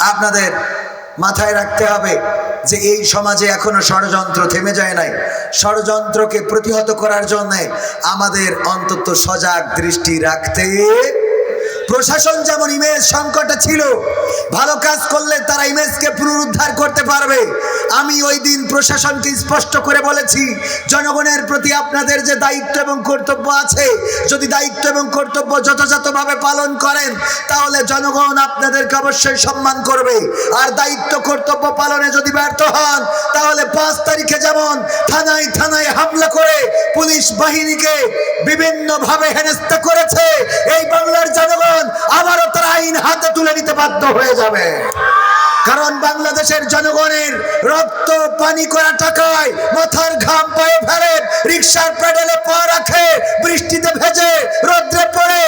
আপনাদের মাথায় রাখতে হবে যে এই সমাজে এখনও ষড়যন্ত্র থেমে যায় নাই। ষড়যন্ত্রকে প্রতিহত করার জন্যে আমাদের অন্তত সজাগ দৃষ্টি রাখতে প্রশাসন যেমন ইমেজ সংকটে ছিল, ভালো কাজ করলে তারা ইমেজকে পুনরুদ্ধার করতে পারবে। আমি ওই দিন প্রশাসনকে স্পষ্ট করে বলেছি, জনগণের প্রতি আপনাদের যে দায়িত্ব এবং কর্তব্য আছে, যদি দায়িত্ব এবং কর্তব্য যথাযথভাবে পালন করেন, তাহলে জনগণ আপনাদেরকে অবশ্যই সম্মান করবে। আর দায়িত্ব কর্তব্য পালনে যদি ব্যর্থ হন, তাহলে পাঁচ তারিখে যেমন থানায় থানায় হামলা করে পুলিশ বাহিনীকে বিভিন্নভাবে হেনস্থা করেছে। এই বাংলার জনগণ আবারও তারা আইন হাতে তুলে নিতে বাধ্য হয়ে যাবে। কারণ বাংলাদেশের জনগণের রক্ত পানি করা টাকায় মাথার ঘাম পায়ে ফেলে, রিক্সার প্যাডেলে পা রাখে, বৃষ্টিতে ভেজে রোদ্রে পড়ে,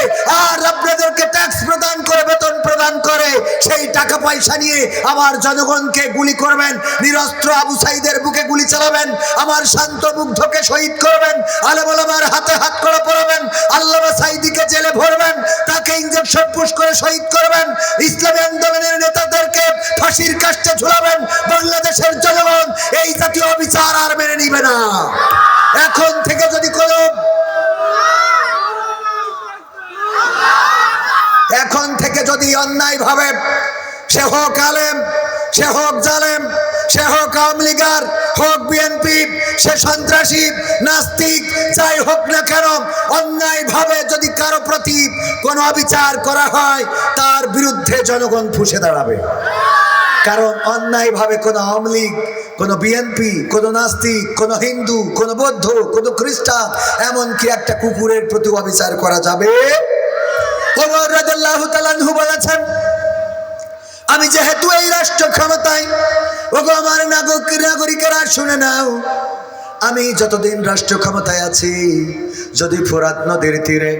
আর আপনাদেরকে ট্যাক্স প্রদান করে বেতন প্রদান করে, সেই টাকা পয়সা নিয়ে আমার জনগণকে গুলি করবেন, নিরস্ত্র আবু সাইদের বুকে গুলি চালাবেন, আমার শান্ত মুগ্ধকে শহীদ করবেন, আলেম আলমার হাতে হাত করে পড়াবেন, আল্লামা সাইদিকে জেলে ভরবেন, তাকে ইঞ্জেকশন পুশ করে শহীদ করবেন, ইসলামী আন্দোলনের নেতাদেরকে ফাঁসির কাষ্টে ঝুলাবেন, বাংলাদেশের জনগণ এই জাতীয় বিচার আর মেনে নিবে না এখন থেকে যদি কোনো এখন থেকে যদি অন্যায় ভাবে, সে হোক আলেম, সে হোক জালেম, সে হোক আওয়ামী লীগার, হোক বিএনপি, সে সন্ত্রাসী, নাস্তিক, যাই হোক না কেন, অন্যায় ভাবে যদি কারও প্রতি কোনো অবিচার করা হয়, তার বিরুদ্ধে জনগণ ফুসে দাঁড়াবে। কারণ অন্যায়ভাবে কোনো আওয়ামী লীগ, কোনো বিএনপি, কোনো নাস্তিক, কোনো হিন্দু, কোনো বৌদ্ধ, কোনো খ্রিস্টান, এমনকি একটা কুকুরের প্রতি অবিচার করা যাবে। বলেছেন, আমি যেহেতু এই রাষ্ট্র ক্ষমতায়, ওগো আমার নাগরিক নাগরিকেরা শুনে নাও, আমি যতদিন রাষ্ট্র ক্ষমতায় আছি, যদি ফোরাত নদীর তীরে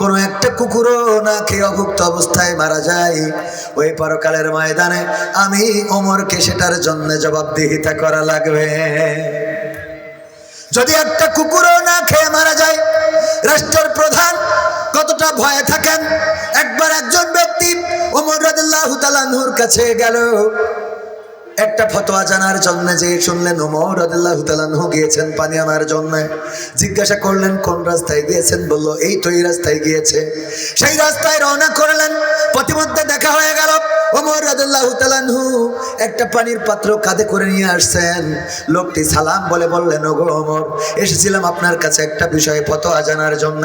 কোনো একটা কুকুরও না খেয়ে অভুক্ত অবস্থায় মারা যায়, ওই পরকালের ময়দানে আমি ওমরকে সেটার জন্য জবাবদিহিতা করা লাগবে। যদি একটা কুকুরও না খেয়ে মারা যায়, রাষ্ট্রের প্রধান কতটা ভয়ে থাকেন? একবার একজন ব্যক্তি ওমর রাজুর কাছে গেল। একটা ফতোয়া জানার জন্য যে শুনলেন ওমর রাদিল্লাহু তাআলাহু গিয়েছেন পানি আনার জন্য। জিজ্ঞাসা করলেন, কোন রাস্তায় গিয়েছেন? বলল, এই তো এই রাস্তায় গিয়েছে। সেই রাস্তায় রওনা করলেন। প্রতিমধ্যে দেখা হয়ে গেল ওমর রাদিল্লাহু তাআলাহু একটা পানির পাত্র কাঁধে করে নিয়ে আসছেন। লোকটি সালাম বলে বললেন, ওগো ওমর এসেছিলাম আপনার কাছে একটা বিষয়ে ফতোয়া জানার জন্য।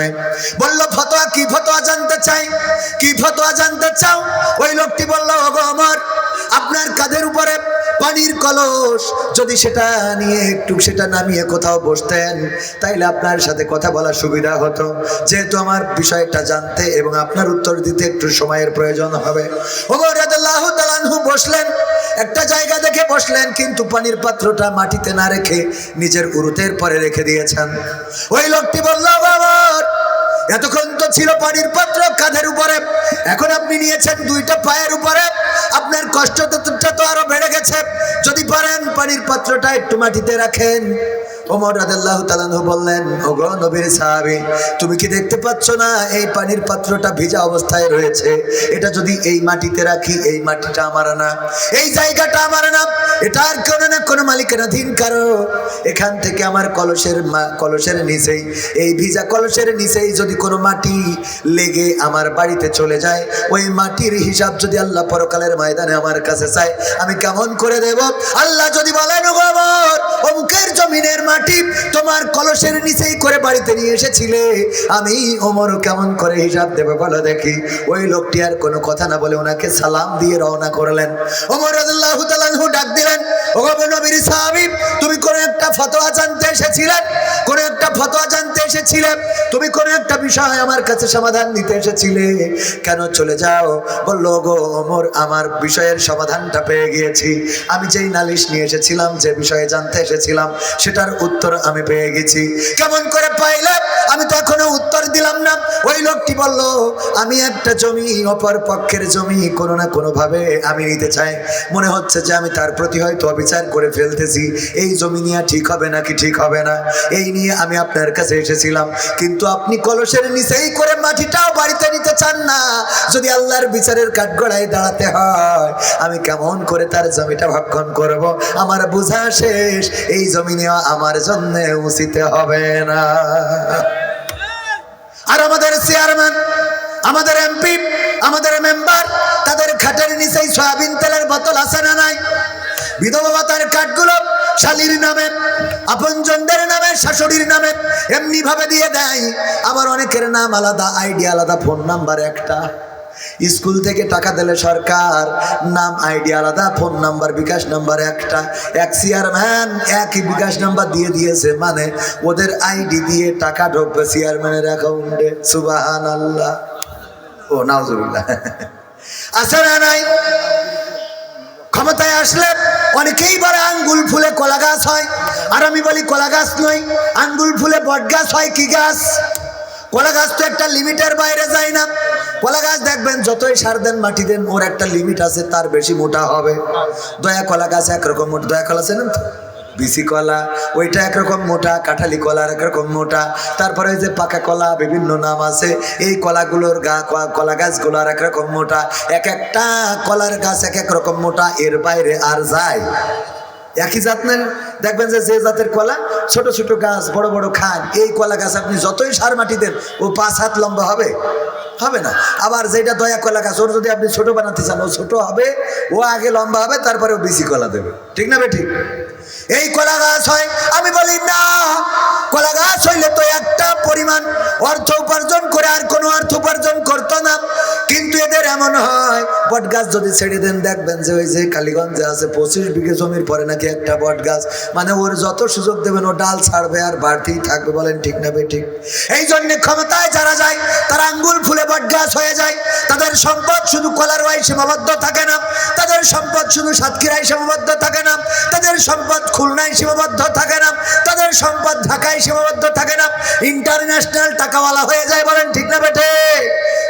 বলল, ফতোয়া কি ফতোয়া জানতে চাই? কি ফতোয়া জানতে চাও? ওই লোকটি বলল, ওগো ওমর আপনার কাঁধের উপরে পানির কলস, যদি সেটা নিয়ে একটু সেটা নামিয়ে কোথাও বসতেন, তাইলে আপনার সাথে কথা বলার সুবিধা হতো। যেহেতু আমার বিষয়টা জানতে এবং আপনার উত্তর দিতে একটু সময়ের প্রয়োজন হবে। বসলেন, একটা জায়গা দেখে বসলেন, কিন্তু পানির পাত্রটা মাটিতে না রেখে নিজের উরুতের পরে রেখে দিয়েছেন। ওই লোকটি বলল বাবার এতক্ষণ তো ছিল পানির পাত্র কাঁধের উপরে। এখন আপনি নিয়েছেন দুইটা পায়ের উপরে। আপনার কষ্ট তো তো আরও বেড়ে গেছে। যদি পারেন পানির পাত্রটা একটু মাটিতে রাখেন। ওমর রাদিয়াল্লাহু তাআলা বললেন, ওগো নবীর সাহাবী, তুমি কি দেখতে পাচ্ছ না এই পানির পাত্রটা ভিজা অবস্থায় রয়েছে? এটা যদি এই মাটিতে রাখি, এই মাটিটা আমার না। এই জায়গাটা আমার না। কোনো না কোনো কারও। এখান থেকে আমার কলসের কলসের নিচেই, এই ভিজা কলসের নিচেই যদি কোনো মাটি লেগে আমার বাড়িতে চলে যায়, ওই মাটির হিসাব যদি আল্লাহ পরকালের ময়দানে আমার কাছে চায়, আমি কেমন করে দেব? আল্লাহ যদি বলেন "ও আমার অমুকের জমিনের মাটি তোমার কলসের নিচেই করে বাড়িতে নিয়ে এসেছিলে। আমি ওমর কেমন করে হিসাব দেবে বলো দেখি। ওই লোকটি আর কোনো কথা না বলে ওনাকে সালাম দিয়ে রওনা করলেন। ওমর আল্লাহ ডাক দিলেন, ওগো নবীর সাহাবী তুমি কোন একটা ফতোয়া জানতে এসেছিলেন? কোন একটা ফতোয়া জানতে এসেছিলে? তুমি কোন একটা বিষয় আমার কাছে সমাধান দিতে এসেছিলে? কেন চলে যাও? বলল গো ওমর আমার বিষয়ের সমাধানটা পেয়ে গিয়েছি। আমি যেই নালিশ নিয়ে এসেছিলাম, যে বিষয়ে জানতে এসেছিলাম, সেটার উত্তর আমি পেয়ে গেছি। কেমন করে পাইলে? আমি তো এখনও উত্তর দিলাম না। ওই লোকটি বলল, আমি একটা জমি, অপর পক্ষের জমি, কোনো না কোনোভাবে আমি নিতে চাই। মনে হচ্ছে যে আমি তার প্রতি হয়তো অবিচার করে ফেলতেছি। এই জমি নিয়ে ঠিক হবে নাকি ঠিক হবে না? এই নিয়ে আমি আপনার কাছে এসেছিলাম। কিন্তু আপনি কলসের নিচেই করে মাটিটাও বাড়িতে নিতে চান না। যদি আল্লাহর বিচারের কাঠগড়ায় দাঁড়াতে হয়, আমি কেমন করে তার জমিটা ভক্ষণ করব? আমার বোঝা শেষ। এই জমি নেওয়া আমার জন্য উচিত হবে না। আর আমাদের চেয়ারম্যান, আমাদের এমপি, আমাদের মেম্বার, তাদের খাটের নিচেই সয়াবিন তেলের বোতল আছে না নাই? বিধবা ভাতার কাঠগুলো শালির নামে, আপনজনদের নামে, শাশুড়ির নামে এমনি ভাবে দিয়ে দেয়। আবার অনেকের নাম আলাদা, আইডি আলাদা, ফোন নাম্বার একটা। স্কুল থেকে টাকা দিলে সরকার, নাম, আইডি আলাদা, ফোন নাম্বার, বিকাশ নাম্বার একটা। এক চেয়ারম্যান একই বিকাশ নাম্বার দিয়ে দিয়েছে মানে ওদের আইডি দিয়ে টাকা ঢুকবে চেয়ারম্যানের অ্যাকাউন্টে। সুবাহান আল্লাহ ও, নাউজুবিল্লাহ। আছে না নাই? ক্ষমতায় আসলে অনেকেই বলে আঙ্গুল ফুলে কলা গাছ হয়। আর আমি বলি কলা গাছ নয়, আঙ্গুল ফুলে বট গাছ হয় কি গাছ? কলা গাছ তো একটা লিমিটের বাইরে যায় না। কলা গাছ দেখবেন, যতই সার দেন, মাটি দেন, ওর একটা লিমিট আছে, তার বেশি মোটা হবে। দয়া কলা গাছ একরকম মোট, দয়া কলা চেনেন তো? বিসি কলা, ওইটা একরকম মোটা, কাঁঠালি কলা একরকম মোটা। তারপরে ওই যে পাকা কলা, বিভিন্ন নাম আছে। এই কলাগুলোর গা কলা গাছগুলোর একরকম মোটা। এক একটা কলার গাছ এক এক রকম মোটা, এর বাইরে আর যায়। একই জাত নেন দেখবেন যে যে জাতের কলা, ছোট ছোট গাছ, বড় বড় খান, এই কলা গাছ আপনি যতই সার মাটি দেন, ও পাঁচ হাত লম্বা হবে। হবে না। আবার যেটা দয়া কলা গাছ, ওর যদি আপনি ছোট বানাতে চান, ও ছোট হবে, ও আগে লম্বা হবে, তারপরে ও বেশি কলা দেবে। ঠিক না বে ঠিক? এই কলা গাছ হয়, আমি বলি না। কলা গাছ হইলে তো একটা পরিমাণ অর্থ উপার্জন করে আর কোনো অর্থ উপার্জন করতো না। কিন্তু এদের এমন হয় বট গাছ যদি ছেড়ে দেন, দেখবেন যে ওই যে কালীগঞ্জে আছে, পঁচিশ বিঘে জমির পরে নাকি একটা বট গাছ মানে ওর যত সুযোগ দেবেন, ও ডাল ছাড়বে আর বাড়তেই থাকবে, বলেন ঠিক না ঠিক এই জন্য ক্ষমতায় যারা যায়, তারা আঙ্গুল ফুলে বট গাছ হয়ে যায়। তাদের সম্পদ শুধু কলারওয়াই সীমাবদ্ধ থাকে না। তাদের সম্পদ শুধু সাতক্ষীরায় সীমাবদ্ধ থাকে না। তাদের সম্পদ খুলনায় সীমাবদ্ধ থাকে না। তাদের সম্পদ ঢাকায় সীমাবদ্ধ থাকে না। ইন্টারন্যাশনাল টাকাওয়ালা হয়ে যায়, বলেন ঠিক না বেটে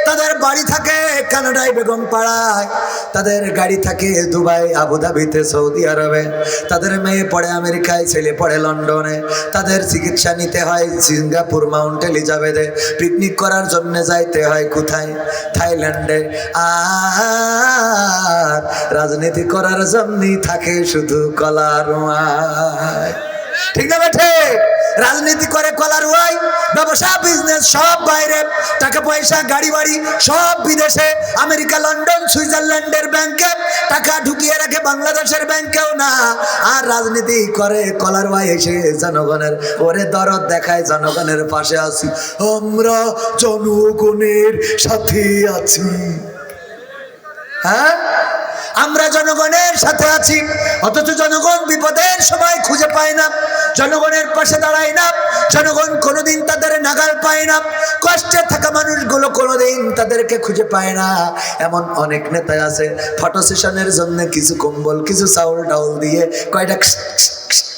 তাদের বাড়ি থাকে কানাডায় বেগম পাড়ায় তাদের গাড়ি থাকে দুবাই, আবুধাবিতে সৌদি আরবে। তাদের মেয়ে পড়ে আমেরিকায় ছেলে পড়ে লন্ডনে। তাদের চিকিৎসা নিতে হয় সিঙ্গাপুর মাউন্ট এলিজাবেথে। পিকনিক করার জন্য যাইতে হয় কোথায়? থাইল্যান্ডে। আর রাজনীতি করার জন্যই থাকে শুধু কলার মায়। ঠিক না বেঠে? রাজনীতি করে কলার ওয়াই, ব্যবসা বিজনেস সব বাইরে। টাকা, পয়সা, গাড়ি, বাড়ি, সব বিদেশে। আমেরিকা, লন্ডন, সুইজারল্যান্ডের ব্যাংকে টাকা ঢুকিয়ে রাখে বাংলাদেশের ব্যাংকেও না। আর রাজনীতি করে কলার ওয়াই এসে জনগণের, ওরে দরদ দেখায় জনগণের পাশে আছি। আমরা জনগণের সাথে আছি। হ্যাঁ? আমরা জনগণের সাথে আছি, অথচ জনগণ বিপদের সময় খুঁজে পায় না। জনগণের পাশে দাঁড়ায় না। জনগণ কোনোদিন তাদের নাগাল পায় না। কষ্টে থাকা মানুষগুলো কোনোদিন তাদেরকে খুঁজে পায় না। এমন অনেক নেতা আছে, ফটো সেশনের জন্য কিছু কম্বল, কিছু চাউল ডাউল দিয়ে কয়টা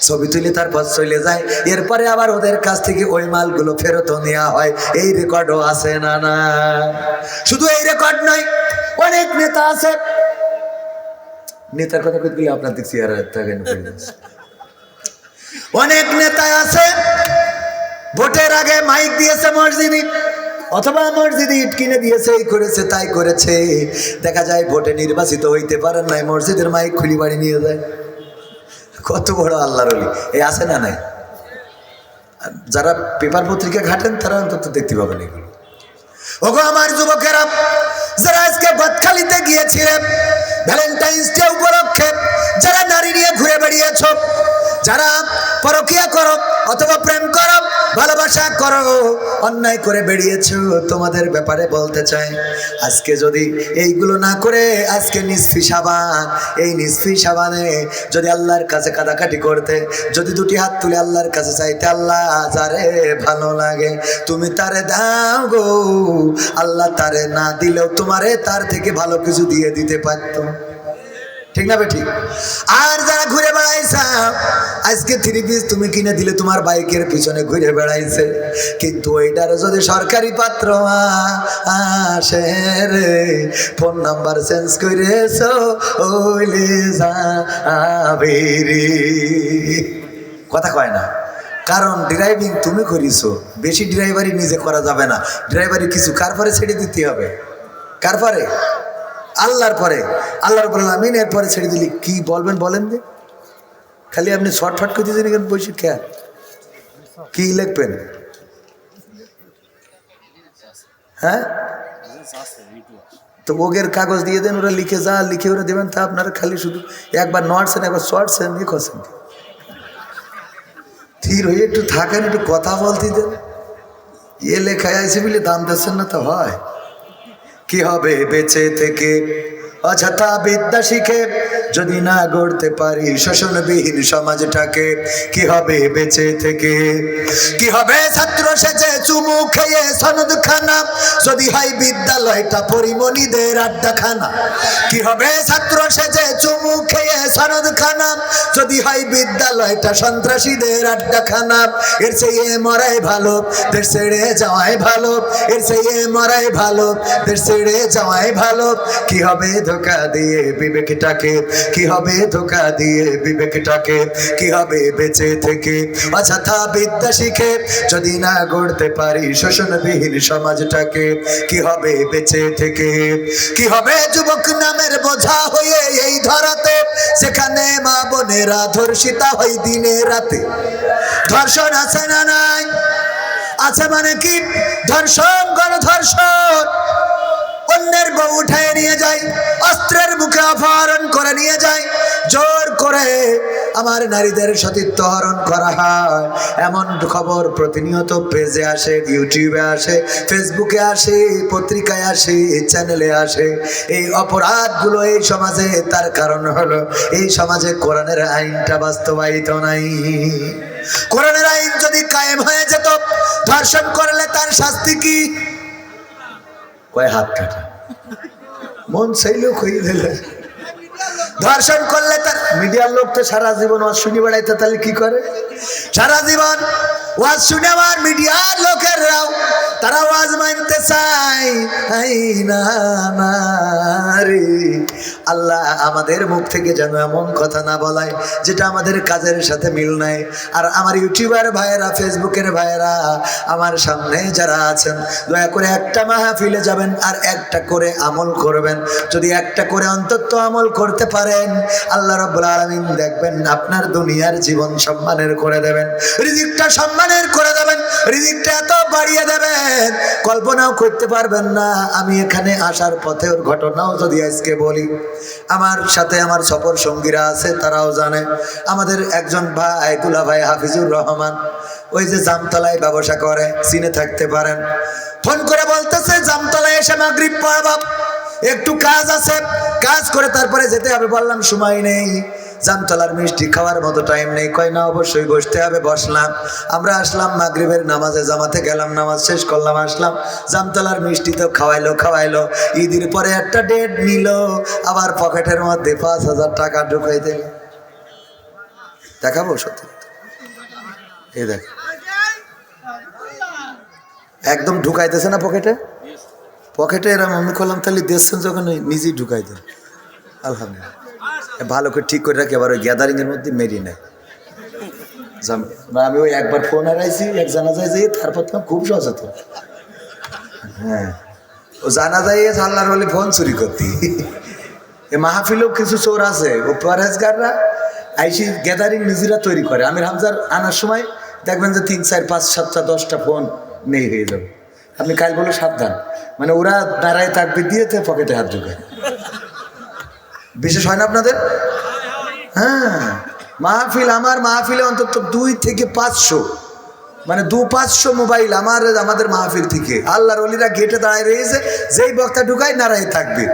ছবি তুলে তারপর চলে যায়। এরপরে আবার ওদের কাছ থেকে ওই মালগুলো ফেরতও নেওয়া হয়। এই রেকর্ডও আছে না না? শুধু এই রেকর্ড নয়, অনেক নেতা আছে নেতার কথা কইতে গেলে আপনার দেখছি আর থাকেন অনেক নেতা আছে, ভোটের আগে মাইক দিয়েছে মসজিদে, অথবা মসজিদে ইট কিনে দিয়েছে, এই করেছে, তাই করেছে। দেখা যায় ভোটে নির্বাচিত হইতে পারেন নাই, মসজিদের মাইক খুলি বাড়ি নিয়ে যায়। কত বড় আল্লাহর এই আছে না নাই? যারা পেপার পত্রিকা ঘাটেন, তারা অন্তত দেখতে পাবেন এগুলো। ওগো আমার যুবকেরা যারা আজকে বদখালিতে গিয়েছিলেন ভ্যালেন্টাইন্স ডে উপলক্ষে যারা নারী নিয়ে ঘুরে বেড়িয়েছ, যারা পরকিয়া করো অথবা প্রেম করো, ভালোবাসা করো, অন্যায় করে বেরিয়েছ তোমাদের ব্যাপারে বলতে চাই, আজকে যদি এইগুলো না করে, আজকে নিসফি সাবান, এই নিসফি সাবানে যদি আল্লাহর কাছে কাটাকাটি করতে, যদি দুটি হাত তুলে আল্লাহর কাছে চাইতে আল্লাহ যারে ভালো লাগে, তুমি তারে দাও গো, আল্লাহ তারে না দিলেও তোমারে তার থেকে ভালো কিছু দিয়ে দিতে পারতো। ঠিক না ঠিক? আর যারা ঘুরে বেড়াইছা, আজকে থ্রি পিস তুমি কিনে দিলে তোমার বাইকের পিছনে ঘুরে বেড়াইছে। কিন্তু ওইটার যদি সরকারি পাত্র আসে রে ফোন নাম্বার চেঞ্জ করেছ ওইলে কথা কয় না। কারণ ড্রাইভিং তুমি করিছো, বেশি ড্রাইভারি নিজে করা যাবে না। ড্রাইভারি কিছু, কার পরে ছেড়ে দিতে হবে? কার পরে? আল্লাহর পরে। আল্লাহর পরে আমিন এরপরে ছেড়ে দিলি। কি বলবেন বলেন যে। খালি আপনি শর্টফট করে দিয়েছেন এখানে বসে কে কি লিখবেন? হ্যাঁ? তো ওগের কাগজ দিয়ে দেন, ওরা লিখে যা লিখে ওরা দেবেন, তা আপনারা খালি শুধু একবার নটসেন একবার শর্টসেন ইয়ে করছেন। ধীর হয়ে একটু থাকেন, একটু কথা বলতে দেন। এ লেখায় আছে বলে দাম দিচ্ছেন না তো হয়। কি হবে বেঁচে থেকে? অযথা বিদ্যা শিখে যদি না গড়তে পারি শোষণবিহীন সমাজটাকে, কি হবে বেঁচে থেকে? কি হবে ছাত্র সেজে চুমু খেয়ে সনদ খানা যদি হয় বিদ্যালয়টা পরিমণিদের আড্ডাখানা। কি হবে ছাত্র সেজে চুমু খেয়ে সনদ খানা যদি হয় বিদ্যালয়টা সন্ত্রাসীদের আড্ডাখানা। এর চেয়ে মরাই ভালো, দেশ ছেড়ে যাওয়াই ভালো। এর চেয়ে মরাই ভালো, দেশ ছেড়ে যাওয়াই ভালো। কি হবে ধোকা দিয়ে বিবেকটাকে? কি হবে ধোকা দিয়ে বিবেকটাকে? কি হবে বেঁচে থেকে? অযথা বিদ্যা শিখে যদি না গড়তে পারি শোষণবিহীন সমাজটাকে, কি হবে বেঁচে থেকে? কি হবে যুবক নামের বোঝা হয়ে এই ধরাতে? সেখানে মা বোনেরা ধর্ষিতা হয় দিনে রাতে। ধর্ষণ আছে না নাই? আছে মানে কি? ধর্ষণ, গণধর্ষণ। অন্যের বউ উঠায় নিয়ে যায়, অস্ত্রের মুখে অপহরণ করে নিয়ে যায়, জোর করে আমার নারীদের সতীত্ব হরণ করা হয়। এমন খবর প্রতিনিয়ত পেজে আসে, ইউটিউবে আসে, ফেসবুকে আসে, পত্রিকায় আসে, চ্যানেলে আসে। এই অপরাধগুলো এই সমাজে, তার কারণ হলো, এই সমাজে কোরআনের আইনটা বাস্তবায়িত নাই। কোরআনের আইন যদি কায়েম হয়ে যেত, ধর্ষণ করলে তার শাস্তি কি? কয় হাত কাটা। মন চাইলেও খুঁজে দিলে। ধর্ষণ করলে তার মিডিয়ার লোক তো সারা জীবন ওয়াজ শুনে বেড়াইতে, তাহলে কি করে? সারা জীবন ওয়াজ শুনে আমার মিডিয়ার লোকের রাও তারা ওয়াজ মানতে চাই না রে। আল্লাহ আমাদের মুখ থেকে যেন এমন কথা না বলায়, যেটা আমাদের কাজের সাথে মিল নাই। আর আমার ইউটিউবার ভাইয়েরা, ফেসবুকের ভাইয়েরা, আমার সামনে যারা আছেন, দয়া করে একটা মাহফিলে যাবেন আর একটা করে আমল করবেন। যদি একটা করে অন্তত আমল করতে পারেন, আল্লাহ রব্বুল আলমিন দেখবেন আপনার দুনিয়ার জীবন সম্মানের করে দেবেন। রিজিকটা সম্মানের করে দেবেন। রিজিকটা এত বাড়িয়ে দেবেন। কল্পনাও করতে পারবেন না। আমি এখানে আসার পথের ঘটনাও যদি আজকে বলি আমার সাথে আমার সফর সঙ্গীরা আছে, তারাও জানে। আমাদের একজন ভাই দুলা ভাই হাফিজুর রহমান, ওই যে জামতলায় ব্যবসা করে, চিনে থাকতে পারেন। ফোন করে বলতেছে, জামতলায় এসে মাগরিব পড়াবা, একটু কাজ আছে। কাজ করে তারপরে যেতে হবে, বললাম, সময় নেই। জামতলার মিষ্টি খাওয়ার মতো টাইম নেই। কয় না অবশ্যই বসতে হবে বসলাম। আমরা আসলাম মাগরিবের নামাজে জামাতে গেলাম নামাজ শেষ করলাম আসলাম। জামতলার মিষ্টি তো খাওয়াইলো খাওয়াইলো। ঈদের পরে একটা ডেট নিল আবার পকেটের মধ্যে পাঁচ হাজার টাকা ঢুকাই দিল। দেখাবো সত্যি এই দেখ। একদম ঢুকাইতেছে না পকেটে? পকেটে এরম আমি করলাম তাহলে দেখছেন যখন নিজেই ঢুকাই দেন আলহামদুলিল্লাহ। ভালো করে ঠিক করে রাখি, আবার ওই গ্যাদারিং এর মধ্যে মেরি নেয়। আমি ওই একবার ফোন হারাইছি, এক জানাজায় যাই, তারপর তো খুব সচেতন। হ্যাঁ। ও জানা যায় আল্লাহর বলে ফোন চুরি করতি। এ মাহফিলেও কিছু চোর আছে, ও পরেজগাররা আইসি গ্যাদারিং নিজেরা তৈরি করে। আমির হামজার আনার সময় দেখবেন যে তিন, চার, পাঁচ, সাতটা, দশটা ফোন নেই হয়ে যাবে। আপনি কাল বলে সাবধান। মানে ওরা দাঁড়ায় তাকবি দিয়ে তো পকেটে হাত ঢুকায়। বিশেষ হয় না আপনাদের? হ্যাঁ। মাহফিল আমার মাহফিলে অন্তত দুই থেকে পাঁচশো। মানে দু পাঁচশো মোবাইল আমার আমাদের মাহফিল থেকে। আল্লাহর অলিরা গেটে দাঁড়ায় রয়েছে যেই বক্তা ঢুকায় নারায় থাকবে।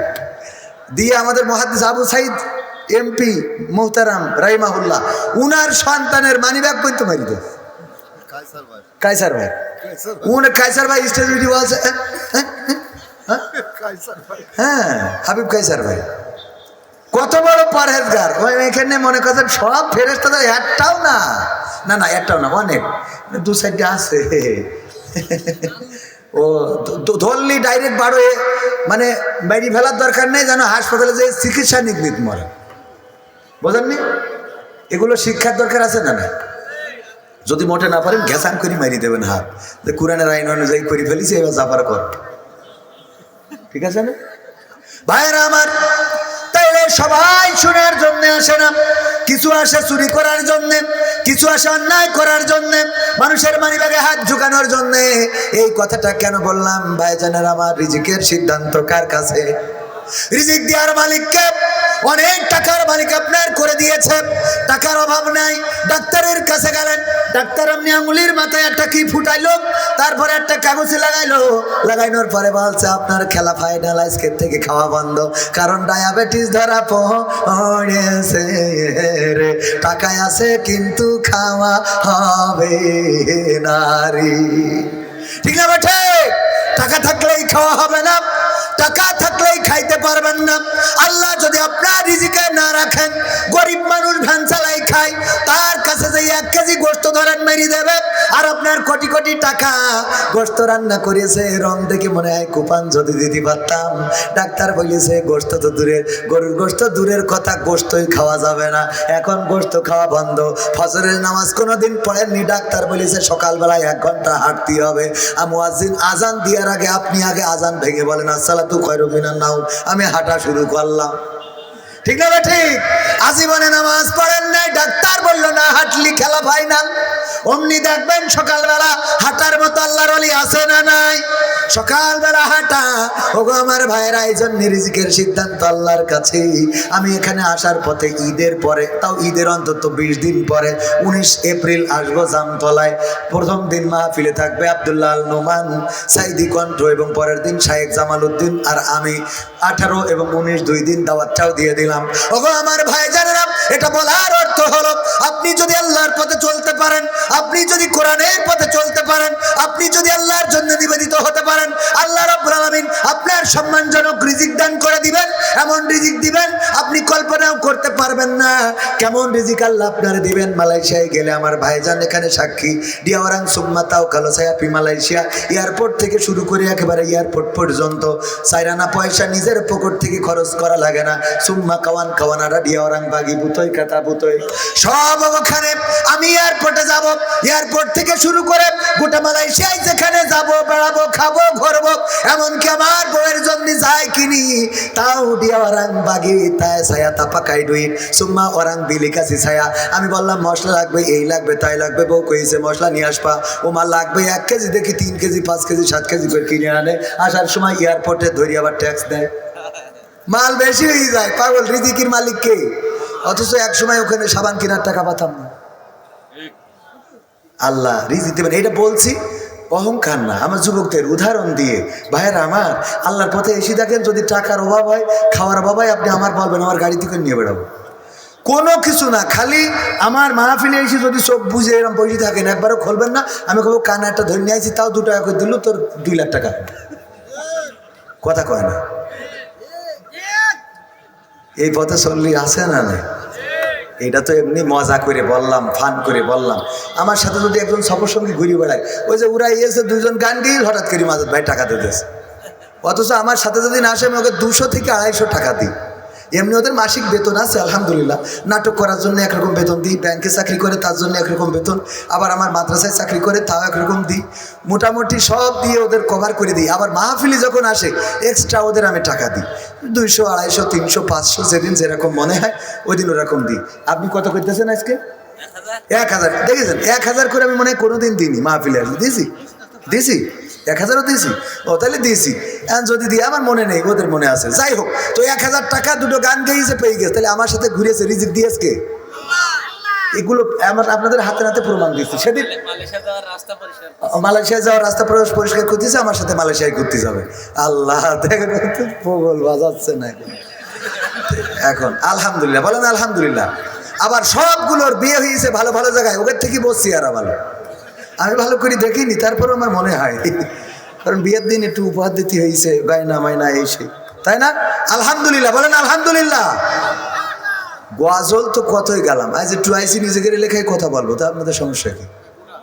দিয়ে আমাদের মহাদিস আবু সাইদ এমপি মোহতারাম রাইমাহুল্লাহ উনার সন্তানের মানি ব্যাগ পর্যন্ত মারি দেয় কাইসার ভাই। উন কাইসার ভাই স্টেজ ভিডিও আছে। হ্যাঁ, হ্যাঁ, হ্যাঁ, হ্যাঁ হাবিব কাইসার ভাই। কত বড় পরহেজগার। ওই এখানে মনে করছেন সব ফেরেস্তা তো একটাও না। না না, একটাও না, অনেক। দু সাইডে আছে। ও ধরলি ডাইরেক্ট বারো মানে বাইরে ফেলার দরকার নেই যেন হাসপাতালে যে চিকিৎসা নিগমিত মরে। বোঝেননি? এগুলো শিক্ষার দরকার আছে না না? যদি মোটে না পারেন ঘেসান করে মারি দেবেন হাত। যে কোরআনের আইন অনুযায়ী করে ফেলিছি, এবার জাফার কর। ঠিক আছে না? ভাইয়েরা আমার তাইলে সবাই শোনার জন্য আসে না। কিছু আসে চুরি করার জন্যে, কিছু আসে অন্যায় করার জন্যে, মানুষের মানিব্যাগে হাত ঝুকানোর জন্যে। এই কথাটা কেন বললাম, ভাইজানের আমার রিজিকের সিদ্ধান্ত কার কাছে? রিজিক দেওয়ার মালিককে অনেক টাকার মালিক আপনার করে দিয়েছে। টাকার অভাব নাই। ডাক্তারের কাছে গেলেন। ডাক্তার আপনি আঙুলির মাথায় একটা কি ফুটাইলো, তারপরে একটা কাগজে লাগাইলো। লাগাইনোর পরে বলছে, আপনার খেলা ফাইনাল আজকের থেকে খাওয়া বন্ধ। কারণ ডায়াবেটিস ধরা পড়েছে রে। টাকায় আছে কিন্তু খাওয়া হবে নারী ঠিক না বেঠে টাকা থাকলেই খাওয়া হবে না। টাকা থাকলেই খাইতে পারবেন না। আল্লাহ যদি আপনার রিজিকে না রাখেন, গরিব মানুষ ভ্যান চালাই খায়, তার কাছে যে এক কেজি গোস্ত ধরেন মেরি দেবে, আর আপনার কোটি কোটি টাকা গোস্ত রান্না করেছে, রং দেখে মনে হয় কুপান যদি দিতে পারতাম। ডাক্তার বলেছে গোস্ত তো দূরের, গরুর গোস্ত দূরের কথা গোস্তই খাওয়া যাবে না। এখন গোস্ত খাওয়া বন্ধ। ফজরের নামাজ কোনোদিন পড়েননি, ডাক্তার বলেছে, সকালবেলায় এক ঘণ্টা হাঁটতে হবে। মুয়াজ্জিন আজান দেওয়ার আগে আপনি আগে আজান ভেঙে বলেন নাও আমি হাঁটা শুরু করলাম। ঠিক না ঠিক? আজীবনে নামাজ পড়েন নাই, ডাক্তার বলল না, হাঁটলি খেলা ফাইনাল অমনি দেখবেন সকালবেলা হাঁটার মতো আল্লাহর অলি আছে না নাই? সকালবেলা হাঁটা। ওগো আমার ভাইয়েরা, এই জন্য রিজিকের সিদ্ধান্ত আল্লাহর কাছে। আমি এখানে আসার পথে ঈদের পরে, তাও ঈদের অন্তত বিশ দিন পরে, উনিশ এপ্রিল আসব জামতলায়। প্রথম দিন মাহফিলে থাকবে আবদুল্লাহ নোমান, সাইদি কণ্ঠ এবং পরের দিন শাহেক জামাল উদ্দিন, আর আমি আঠারো এবং উনিশ দুই দিন দাওয়াতটাও দিয়ে দিলাম। ওগো আমার ভাই জানেন এটা বলার অর্থ হলো, আপনি যদি আল্লাহর পথে চলতে পারেন, আপনি যদি কোরআনের পথে চলতে পারেন, আপনি যদি আল্লাহর জন্য নিবেদিত হতে পারেন, আল্লাহ রাব্বুল আলামিন আপনার সম্মানজনক রিজিক দান করে দিবেন। এমন রিজিক দিবেন, আপনি কল্পনাও করতে পারবেন না। কেমন রিজিক আল্লাহ আপনার দিবেন? মালয়েশিয়ায় গেলে আমার ভাইজান এখানে সাক্ষী। ডিয়াওয়ারাং সুম্মা তাও কালো সায়াপি মালয়েশিয়া। এয়ারপোর্ট থেকে শুরু করে একেবারে এয়ারপোর্ট পর্যন্ত। সাইরানা পয়সা নিজের পকেট থেকে খরচ করা লাগে না। সুম্মা কাওয়ান কাওয়ানারা ডিয়াওয়ারাং বাগি সব ওখানে, আমি এয়ারপোর্টে যাব। এয়ারপোর্ট থেকে শুরু করে গোটা মালয়েশিয়ায় যেখানে যাব, বেড়াবো, খাব এমনকি আমার বউয়ের জন্য যাই কিনি, তাও ডিয়া ওরাং বাগি তাই ছায়া ডুই সুম্মা ওরাং বিলি কাছি ছায়া। আমি বললাম, মশলা লাগবে, এই লাগবে, তাই লাগবে, বউ কইছে, মশলা নিয়ে আসবা। ও মা লাগবে এক কেজি, দেখি তিন কেজি, পাঁচ কেজি, সাত কেজি করে কিনে আনে। আসার সময় এয়ারপোর্টে ধরি আবার ট্যাক্স দেয়। মাল বেশি হয়ে যায়। পাগল রিদিকির মালিক কে? অথচ এক সময় ওখানে সাবান কেনার টাকা পাতাম না। আল্লাহ, রিজিক দেবেন। এটা বলছি, অহংকার না। আমার যুবকদের উদাহরণ দিয়ে, ভাইয়েরা আমার, আল্লাহর পথে এসে দেখেন, যদি টাকার অভাব হয়, খাওয়ার অভাব হয়, আপনি আমার বলবেন, আমার গাড়ি থেকে নিয়ে বেড়াবো। কোনো কিছু না, খালি আমার মাহফিলে এসে যদি চোখ বুঝে এরকম বসে থাকেন, একবারও খুলবেন না। আমি কবো, কানা একটা ধরে নিয়ে আসি তাও দু টাকা করে দিল, তোর দুই লাখ টাকা। কথা কয় না। এই পথে চললি আছে না না এটা তো এমনি মজা করে বললাম ফান করে বললাম। আমার সাথে যদি একজন সফর সঙ্গী ঘুরে বেড়ায়, ওই যে উড়াই এসে দুজন গান দিয়ে হঠাৎ করে মাঝে ভাই টাকা দিতেছে অথচ আমার সাথে যদি না আসে, আমি ওকে দুশো থেকে আড়াইশো টাকা দিই। এমনি ওদের মাসিক বেতন আছে আলহামদুলিল্লাহ। নাটক করার জন্য একরকম বেতন দিই ব্যাংকে চাকরি করে তার জন্য একরকম বেতন আবার আমার মাদ্রাসায় চাকরি করে তাও একরকম দিই। মোটামুটি সব দিয়ে ওদের কভার করে দিই। আবার মাহফিলি যখন আসে এক্সট্রা ওদের আমি টাকা দিই। দুইশো আড়াইশো তিনশো পাঁচশো যেদিন যেরকম মনে হয় ওই দিন ওরকম দিই। আপনি কত করতেছেন আজকে? এক হাজার। দেখেছেন? এক হাজার করে আমি মনে হয় কোনোদিন দিইনি মাহফিলে আসলে দিয়েছি দিয়েছি এক হাজারও দিয়েছি? ও, তাহলে দিয়েছি। এখন যদি দিয়ে আমার মনে নেই, ওদের মনে আছে। যাই হোক, তো এক হাজার টাকা দুটো গান গেয়েছে পেয়ে গেছে। তাহলে আমার সাথে ঘুরেছে রিজিক দিয়েছে কে? এগুলো আমার আপনাদের হাতে হাতে প্রমাণ দিচ্ছি সেদিন মালয়েশিয়া যাওয়ার রাস্তা পরিষ্কার করতেছে, আমার সাথে মালয়েশিয়ায় ঘুরতে যাবে। আল্লাহ প্রবল বাজাচ্ছে না এখন। আলহামদুলিল্লাহ, বলেন আলহামদুলিল্লাহ। আবার সবগুলোর বিয়ে হয়েছে ভালো ভালো জায়গায়, ওদের থেকে বসছি আর ভালো আমি ভালো করে দেখিনি তারপর আমার মনে হয়। কারণ বিয়ের দিন একটু উপহার দিতে হয়েছে গায়না মায়না এই সেই তাই না? আলহামদুলিল্লাহ, বলেন আলহামদুলিল্লাহ। গজল তো কতই গেলাম। আজ একটু আইসি নিজেকে লেখায় কথা বলব, তা আপনাদের সমস্যা কি?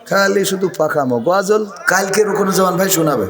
খালি শুধু পাকামো গজল কালকে রুকনুজ্জামান ভাই শোনাবে।